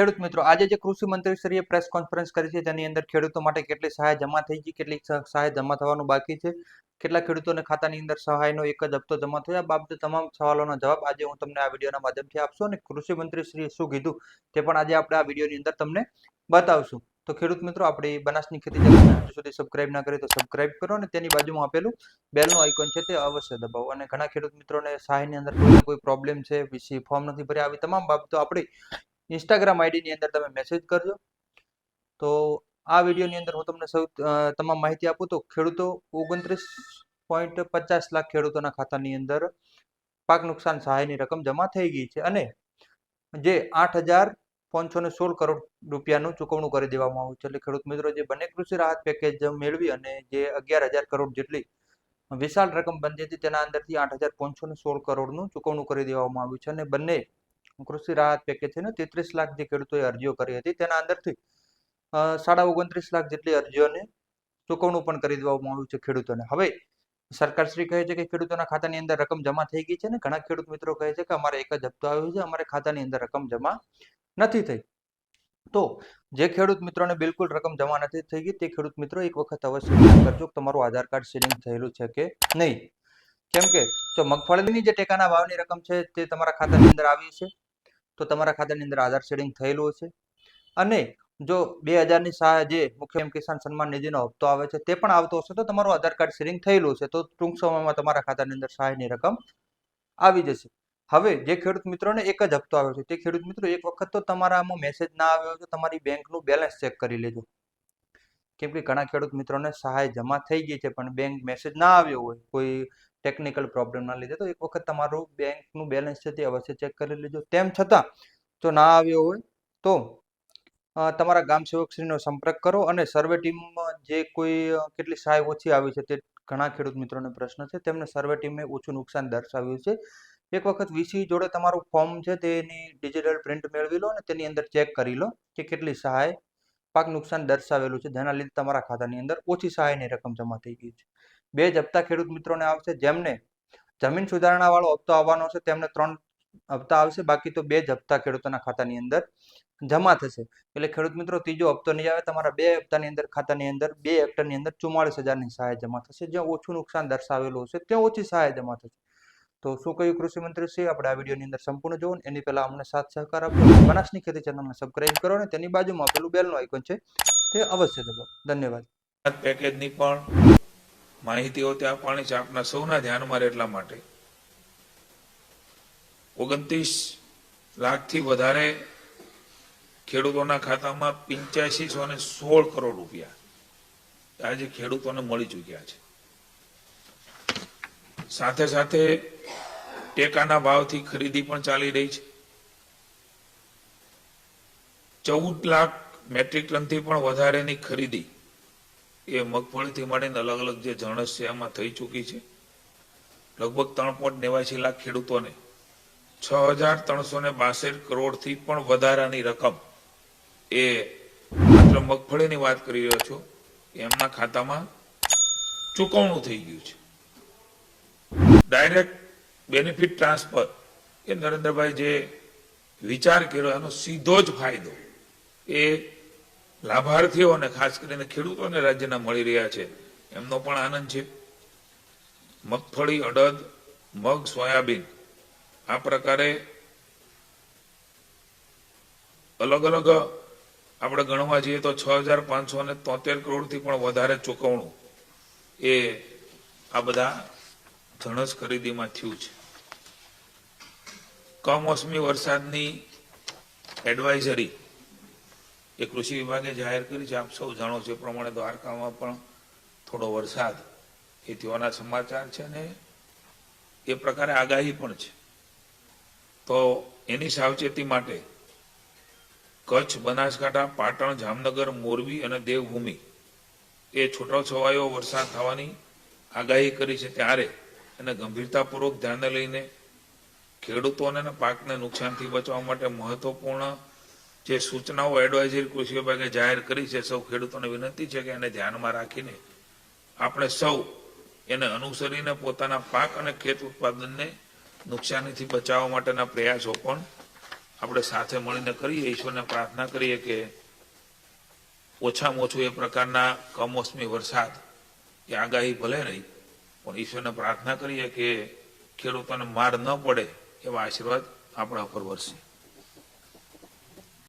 ખેડૂત મિત્રો, આજે જે કૃષિ મંત્રીશ્રીએ પ્રેસ કોન્ફરન્સ કરી છે તેની અંદર ખેડૂતો માટે કેટલી સહાય જમા થઈ ગઈ કેટલી સહાય જમા થવાનું બાકી છે, કેટલા ખેડૂતોને ખાતાની અંદર સહાયનો એક જ હપ્તો જમા થયો, આ બાબતે તમામ સવાલોનો જવાબ આજે હું તમને આ વિડીયોના માધ્યમથી આપશું અને કૃષિ મંત્રીશ્રીએ શું કીધું તે પણ આજે આપણે આ વિડીયોની અંદર તમને બતાવશું. તો ખેડૂત મિત્રો, આપણી બનાસની ખેતી સુધી સબસ્ક્રાઇબ ના કરી તો સબસ્ક્રાઇબ કરો અને તેની બાજુમાં આપેલું બેલનું આઇકોન છે તે અવશ્ય દબાવો અને ઘણા ખેડૂત મિત્રોને સહાયની અંદર કોઈ પ્રોબ્લેમ છે વીસી ફોર્મ નથી ભર્યા, આવી તમામ બાબતો આપણી ઇન્સ્ટાગ્રામ આઈડીની અંદર તમે મેસેજ કરજો. તો આ વિડીયોની અંદર હું તમને સૌ તમામ માહિતી આપું તો ખેડૂતો ઓગણત્રીસ પોઈન્ટ પચાસ લાખ ખેડૂતોના ખાતાની અંદર પાક નુકસાન સહાયની રકમ જમા થઈ ગઈ છે અને જે આઠ હજાર પાંચસો ને સોળ કરોડ રૂપિયાનું ચૂકવણું કરી દેવામાં આવ્યું છે. એટલે ખેડૂત મિત્રો, જે બંને કૃષિ રાહત પેકેજ મેળવી અને જે અગિયાર હજાર કરોડ જેટલી વિશાળ રકમ બનતી હતી, તેના અંદરથી આઠ હજાર પાંચસો ને સોળ કરોડનું ચૂકવણું કરી દેવામાં આવ્યું છે અને બંને કૃષિ રાહત પેકેજ છે ને તેત્રીસ લાખ જે ખેડૂતોએ અરજીઓ કરી હતી, તેના અંદરથી સાડા ઓગણત્રીસ લાખ જેટલી અરજીઓને ચૂકવણું પણ કરી દેવામાં આવ્યું છે ખેડૂતોને. હવે, સરકારશ્રી કહે છે કે ખેડૂતોના ખાતાની અંદર રકમ જમા થઈ ગઈ છે ને, ઘણા ખેડૂત મિત્રો કહે છે કે અમારે એક જ હપ્તો આવ્યો છે, અમારે ખાતાની અંદર રકમ જમા નથી થઈ. તો, જે ખેડૂત મિત્રોને બિલકુલ રકમ જમા નથી થઈ ગઈ, તે ખેડૂત મિત્રો એક વખત અવશ્ય કરજો કે તમારું આધાર કાર્ડ સીડિંગ થયેલું છે કે નહીં. કેમ કે, જો મગફળીની જે ટેકાના ભાવની રકમ છે, તે તમારા ખાતાની અંદર આવી છે. તો તમારા ખાતાની અંદર આધાર શેડિંગ થયેલું હશે. અને જો બે હજારની સહાય જે મુખ્ય કિસાન સન્માન નિધિનો હપ્તો આવે છે, તે પણ આવતો હશે તો તમારું આધાર કાર્ડ શેરિંગ થયેલું છે તો ટૂંક સમયમાં તમારા ખાતાની અંદર સહાયની રકમ આવી જશે. હવે જે ખેડૂત મિત્રોને એક જ હપ્તો આવ્યો છે, તે ખેડૂત મિત્રો એક વખત તો તમારામાં મેસેજ ના આવ્યો તો તમારી બેંકનું બેલેન્સ ચેક કરી લેજો. કેમ કે ઘણા ખેડૂત મિત્રોને સહાય જમા થઈ ગઈ છે, પણ બેંક મેસેજ ના આવ્યો હોય, કોઈ ટેકનિકલ પ્રોબ્લેમના લીધે તો એક વખત તમારું બેંકનું બેલેન્સ છે તે અવશ્ય ચેક કરી લેજો. તેમ છતાં, જો ના આવ્યો હોય તો તમારા ગામ સેવકશ્રીનો સંપર્ક કરો અને સર્વે ટીમમાં જે કોઈ કેટલી સહાય ઓછી આવી છે તે ઘણા ખેડૂત મિત્રોને પ્રશ્ન છે. તેમને સર્વે ટીમે ઓછું નુકસાન દર્શાવ્યું છે. એક વખત વીસી જોડે તમારું ફોર્મ છે તેની ડિજિટલ પ્રિન્ટ મેળવી લો અને તેની અંદર ચેક કરી લો કે કેટલી સહાય પાક નુકસાન દર્શાવેલું છે. જેના લીધે તમારા ખાતાની અંદર ઓછી સહાયની રકમ જમા થઈ ગઈ છે. બે હપ્તા ખેડૂત મિત્રોને આવશે જેમને જમીન સુધારણા વાળો હપ્તો આવવાનો છે, તેમને ત્રણ હપ્તા આવશે, બાકી તો બે જ ખેડૂતોના ખાતાની અંદર જમા થશે. એટલે ખેડૂત મિત્રો, ત્રીજો હપ્તો નહીં આવે, તમારા બે હપ્તાની અંદર, ખાતાની અંદર બે હેક્ટરની અંદર ચુમ્માળીસ હજારની સહાય જમા થશે. જ્યાં ઓછું નુકસાન દર્શાવેલું હશે, ત્યાં ઓછી સહાય જમા થશે. તો શું કહ્યું કૃષિ મંત્રી છે આપણે આ વિડીયોની અંદર સંપૂર્ણ જોવો એની પહેલા અમને સાથ સહકાર આપો. બનાસની ખેતી ચેનલને સબસ્ક્રાઇબ કરો અને તેની બાજુમાં પેલું બેલનું આઇકોન છે, તે અવશ્ય દબાવો. ધન્યવાદ. પેકેજની પણ માહિતીઓ ત્યાં આપવાની છે આપના સૌના ધ્યાનમાં રહે એટલા માટે. ઓગણત્રીસ લાખથી વધારે ખેડૂતોના ખાતામાં પિંચ્યાસીસો ને સોળ કરોડ રૂપિયા. આજે ખેડૂતોને મળી ચૂક્યા છે. સાથે સાથે ટેકાના ભાવથી ખરીદી પણ ચાલી રહી છે. ચૌદ લાખ મેટ્રિક ટનથી પણ વધારેની ખરીદી એ મગફળીથી માંડીને અલગ અલગ જે જણસ છે એમાં થઈ ચૂકી છે. લગભગ ત્રણ પોઈન્ટ નેવાસી લાખ ખેડૂતોને છ હજાર ત્રણસો ને બાસઠ કરોડથી પણ વધારાની રકમ એ માત્ર મગફળીની વાત કરી રહ્યો છું. એમના ખાતામાં ચૂકવણું થઈ ગયું છે. ડાયરેક્ટ બેનિફિટ ટ્રાન્સફર એ નરેન્દ્રભાઈ જે વિચાર કર્યો, એનો સીધો જ ફાયદો એ લાભાર્થીઓને, ખાસ કરીને ખેડૂતોને રાજ્યના મળી રહ્યા છે. એમનો પણ આનંદ છે. મગફળી, અડદ, મગ, સોયાબીન, આ પ્રકારે અલગ અલગ આપણે ગણવા જઈએ તો છ હજાર પાંચસો ને તોતેર કરોડથી પણ વધારે ચૂકવણું એ આ બધા ધણસ ખરીદીમાં થયું છે. કમોસમી વરસાદની એડવાઇઝરી એ કૃષિ વિભાગે જાહેર કરી છે. આપ સૌ જાણો છો એ પ્રમાણે દ્વારકામાં પણ થોડો વરસાદ એ થવાના સમાચાર છે અને એ પ્રકારે આગાહી પણ છે. તો એની સાવચેતી માટે કચ્છ, બનાસકાંઠા, પાટણ, જામનગર, મોરબી અને દેવભૂમિ એ છૂટોછવાયો વરસાદ થવાની આગાહી કરી છે ત્યારે એને ગંભીરતાપૂર્વક ધ્યાને લઈને ખેડૂતોને પાકને નુકસાનથી બચવા માટે મહત્વપૂર્ણ જે સૂચનાઓ એડવાઇઝરી કૃષિ વિભાગે જાહેર કરી છે, સૌ ખેડૂતોને વિનંતી છે કે એને ધ્યાનમાં રાખીને આપણે સૌ એને અનુસરીને પોતાના પાક અને ખેત ઉત્પાદનને નુકસાનીથી બચાવવા માટેના પ્રયાસો પણ આપણે સાથે મળીને કરીએ, ઈશ્વરને પ્રાર્થના કરીએ કે ઓછામાં ઓછું એ પ્રકારના કમોસમી વરસાદ એ આગાહી ભલે નહીં, પણ ઈશ્વરને પ્રાર્થના કરીએ કે ખેડૂતોને માર ન પડે એવા આશીર્વાદ આપણા ઉપર વરસે.